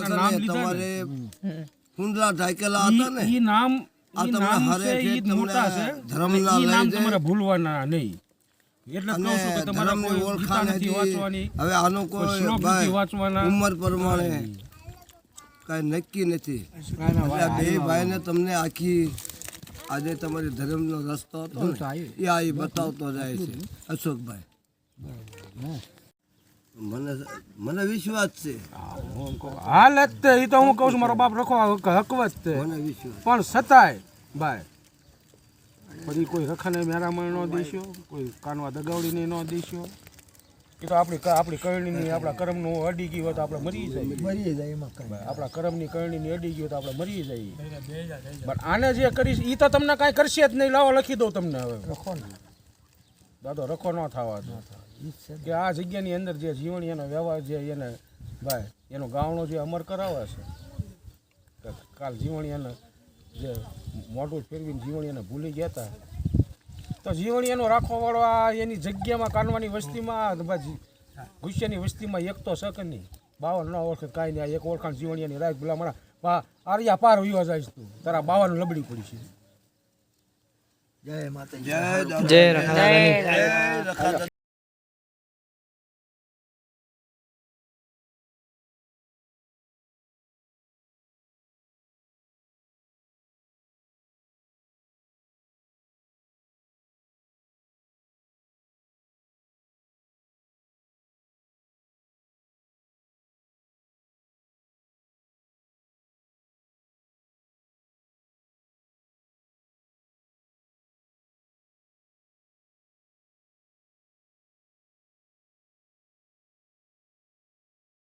હતા તમારે કુંડલા ઢાકેલા હતા ને? ઈ નામ આ તમને હારે છે તમને ઈ નામ તમારે ભૂલવાના નહીં. હવે આનો કોઈ ઉંમર પ્રમાણે કઈ નક્કી નથી. બે ભાઈને તમને આખી આજે તમારી ધર્મનો રસ્તો હતો એ આ બતાવતો જાય છે. અશોકભાઈ. મને વિશ્વાસ છે. હાલ જ તે ઈ તો હું કહું છું મારો બાપ રખો હકવત તે. પણ છતાંય ભાઈ પછી કોઈ રખાને મેરામણ ન દેશો કોઈ કાનવા દગાવડીને ન દેશો. એ તો આપણી આપણી કરણીની આપણા કર્મનું અડી ગયું હોય તો આપણે મરી જાય મરી જાય એમાં કઈ. આપણા કર્મની કરણીની અડી ગયું તો આપણે મરી જઈએ. પણ આને જે કરીશ એ તો તમને કાંઈ કરશે જ નહીં. લાવો લખી દઉં તમને હવે. લખો ને. દાદો રખો ન થવા દો. કે આ જગ્યાની અંદર જે જીવણી એનો વ્યવહાર જે એને ભાઈ એનો ગાવણો જે અમર કરાવે છે કાલ જીવણી એને જે મોઢું ફેરવીને જીવણી એને ભૂલી ગયા હતા તો જીવણી એનો રાખવાવાળો આ એની જગ્યામાં કાનવાની વસ્તીમાં ગુસ્સાની વસ્તીમાં એક તો શક નહીં? બાવન ન ઓળખે કાંઈ નહીં. એક ઓળખાણ જીવણીયાની રાખ ભલા મારા બા આર્યા પાર વિયો જાય તું. તારા બાવાનું લબડી પડી છે. જય માતા જય. જય રખાલા